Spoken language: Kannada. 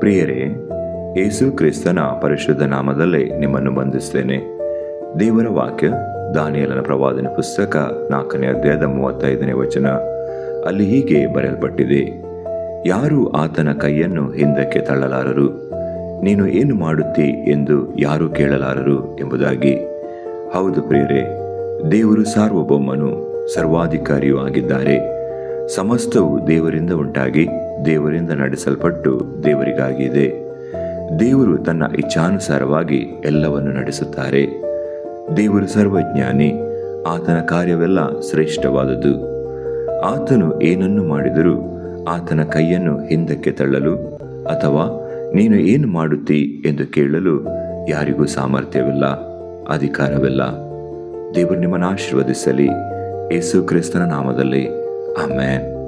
ಪ್ರಿಯರೇ, ಯೇಸು ಕ್ರಿಸ್ತನ ಪರಿಶುದ್ಧ ನಾಮದಲ್ಲೇ ನಿಮ್ಮನ್ನು ಬಂಧಿಸ್ತೇನೆ ದೇವರ ವಾಕ್ಯ, ದಾನಿಯಲನ ಪ್ರವಾದನ ಪುಸ್ತಕ ನಾಲ್ಕನೇ ಅಧ್ಯಾಯದ ಮೂವತ್ತೈದನೇ ವಚನ. ಅಲ್ಲಿ ಹೀಗೆ ಬರೆಯಲ್ಪಟ್ಟಿದೆ, ಯಾರು ಆತನ ಕೈಯನ್ನು ಹಿಂದಕ್ಕೆ ತಳ್ಳಲಾರರು? ನೀನು ಏನು ಮಾಡುತ್ತಿ ಎಂದು ಯಾರು ಕೇಳಲಾರರು? ಎಂಬುದಾಗಿ. ಹೌದು ಪ್ರಿಯರೇ, ದೇವರು ಸಾರ್ವಭೌಮನು, ಸರ್ವಾಧಿಕಾರಿಯೂ ಆಗಿದ್ದಾರೆ. ಸಮಸ್ತವು ದೇವರಿಂದ ಉಂಟಾಗಿ ದೇವರಿಂದ ನಡೆಸಲ್ಪಟ್ಟು ದೇವರಿಗಾಗಿದೆ. ದೇವರು ತನ್ನ ಇಚ್ಛಾನುಸಾರವಾಗಿ ಎಲ್ಲವನ್ನು ನಡೆಸುತ್ತಾರೆ. ದೇವರು ಸರ್ವಜ್ಞಾನಿ, ಆತನ ಕಾರ್ಯವೆಲ್ಲ ಶ್ರೇಷ್ಠವಾದುದು. ಆತನು ಏನನ್ನು ಮಾಡಿದರೂ ಆತನ ಕೈಯನ್ನು ಹಿಂದಕ್ಕೆ ತಳ್ಳಲು ಅಥವಾ ನೀನು ಏನು ಮಾಡುತ್ತಿ ಎಂದು ಕೇಳಲು ಯಾರಿಗೂ ಸಾಮರ್ಥ್ಯವಿಲ್ಲ, ಅಧಿಕಾರವಿಲ್ಲ. ದೇವರು ನಿಮ್ಮನ್ನು ಆಶೀರ್ವದಿಸಲಿ. ಯೇಸು ಕ್ರಿಸ್ತನ ನಾಮದಲ್ಲಿ Amen.